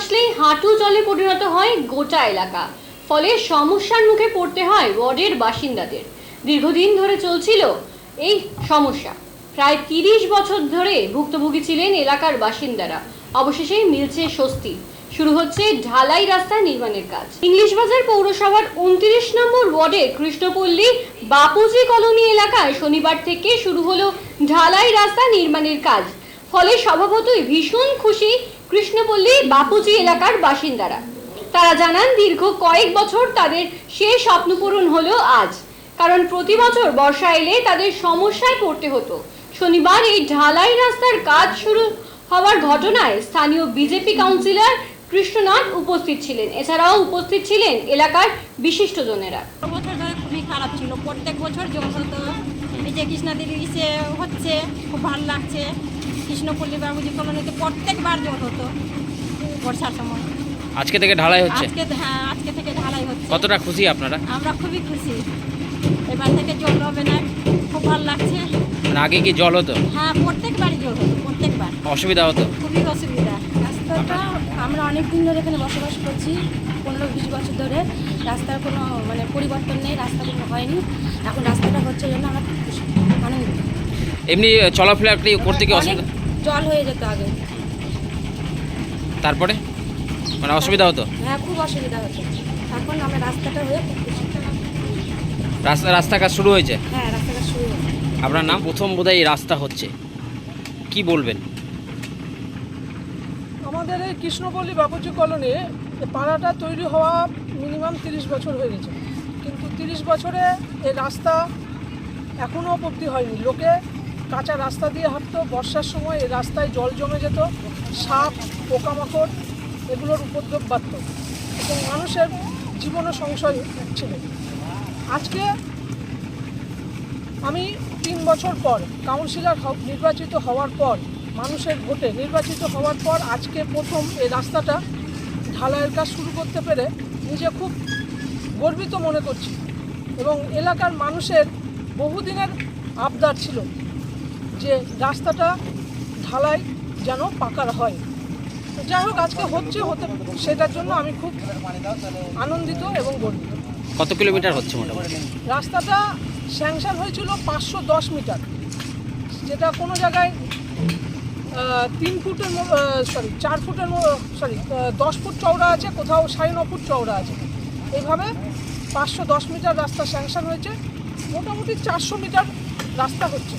আসলেই হাঁটু জলে পরিণত হয় গোটা এলাকা। ফলে সমস্যার মুখে পড়তে হয় ওয়ার্ডের বাসিন্দাদের। দীর্ঘদিন ধরে চলছিল এই সমস্যা। প্রায় তিরিশ বছর ধরে ভুক্তভোগী ছিলেন এলাকার বাসিন্দারা। অবশেষে মিলছে স্বস্তি। শুরু হচ্ছে ঢালাই রাস্তা নির্মাণের কাজ। ইংলিশ বাজার পৌরসভার উনত্রিশ নম্বর ওয়ার্ডে কৃষ্ণপল্লী বাপুজি কলোনি এলাকায় শনিবার থেকে শুরু হলো ঢালাই রাস্তা নির্মাণের কাজ। ফলে স্বভাবতই ভীষণ খুশি কৃষ্ণপল্লী বাপুজি এলাকার বাসিন্দারা। তারা জানান, দীর্ঘ কয়েক বছর তাদের সে স্বপ্ন পূরণ হলো আজ। কারণ প্রতি বছর বর্ষা এলে তাদের সমস্যায় পড়তে হতো। শনিবার এই ঢালাই রাস্তার কাজ শুরু হওয়ার ঘটনায় স্থানীয় বিজেপি কাউন্সিলর কৃষ্ণনাথ উপস্থিত ছিলেন। এছাড়াও উপস্থিত ছিলেন এলাকার বিশিষ্টজনেরা। বছর ধরে খুবই খারাপ ছিল। প্রত্যেক বছর জল হতো এই যে কৃষ্ণাদির ইসে হচ্ছে, খুব ভালো লাগছে। কৃষ্ণপল্লী বাবুজি কলোনিতে প্রত্যেকবার জল হতো বর্ষার সময়। আজকে থেকে ঢালাই হচ্ছে? আজকে হ্যাঁ আজকে থেকে ঢালাই হচ্ছে। কতটা খুশি আপনারা? আমরা খুবই খুশি। এবার থেকে জল হবে না খুব ভালো লাগছে। মানে আগে কি জল হতো? হ্যাঁ প্রত্যেকবারই জল হতো প্রত্যেকবার। অসুবিধা হতো? খুবই অসুবিধা। রাস্তাটা আমরা অনেক দিন ধরে এখানে বসবাস করছি পনেরো বিশ বছর ধরে। রাস্তার কোনো মানে পরিবর্তন নেই রাস্তা কোনো হয়নি। এখন রাস্তাটা হচ্ছে জন্য আমরা আনন্দিত। এমনি চলাফেরা করতে কি অসুবিধা? জল হয়ে যেত আগে। তারপরে? মানে অসুবিধা হতো? হ্যাঁ খুব অসুবিধা হতো। এখন আমরা রাস্তাটা হয়ে খুব খুশি রাস্তা রাস্তা কাজ শুরু হয়েছে? হ্যাঁ রাস্তাটা শুরু হয়েছে। আপনার নাম? প্রথম বোধহয় এই রাস্তা হচ্ছে। কি বলবেন? আমাদের এই কৃষ্ণপল্লী বাপুজি কলোনি এই পাড়াটা তৈরি হওয়া মিনিমাম তিরিশ বছর হয়ে গেছে। কিন্তু তিরিশ বছরে এই রাস্তা এখনও অবধি হয়নি। লোকে কাঁচা রাস্তা দিয়ে হাঁটতো, বর্ষার সময় রাস্তায় জল জমে যেত, সাপ, পোকামাকড় এগুলোর উপদ্রব বাড়ত এবং মানুষের জীবনও সংশয় ছিল। আজকে আমি তিন বছর পর কাউন্সিলর নির্বাচিত হওয়ার পর, মানুষের ভোটে নির্বাচিত হওয়ার পর আজকে প্রথম এই রাস্তাটা ঢালাইয়ের কাজ শুরু করতে পেরে নিজে খুব গর্বিত মনে করছি এবং এলাকার মানুষের বহুদিনের আবদার ছিল। যে রাস্তাটা ঢালাই যেন পাকার হয়। তো যাই হোক আজকে হচ্ছে হতে সেটার জন্য আমি খুব আনন্দিত এবং গর্বিত। কত কিলোমিটার হচ্ছে মোটামুটি? রাস্তাটা স্যাংশন হয়েছিল পাঁচশো দশ মিটার যেটা কোনো জায়গায় তিন ফুটের সরি চার ফুটের সরি দশ ফুট চওড়া আছে কোথাও সাড়ে ন ফুট চওড়া আছে। এইভাবে পাঁচশো দশ মিটার রাস্তা স্যাংশন হয়েছে। মোটামুটি চারশো মিটার রাস্তা হচ্ছে।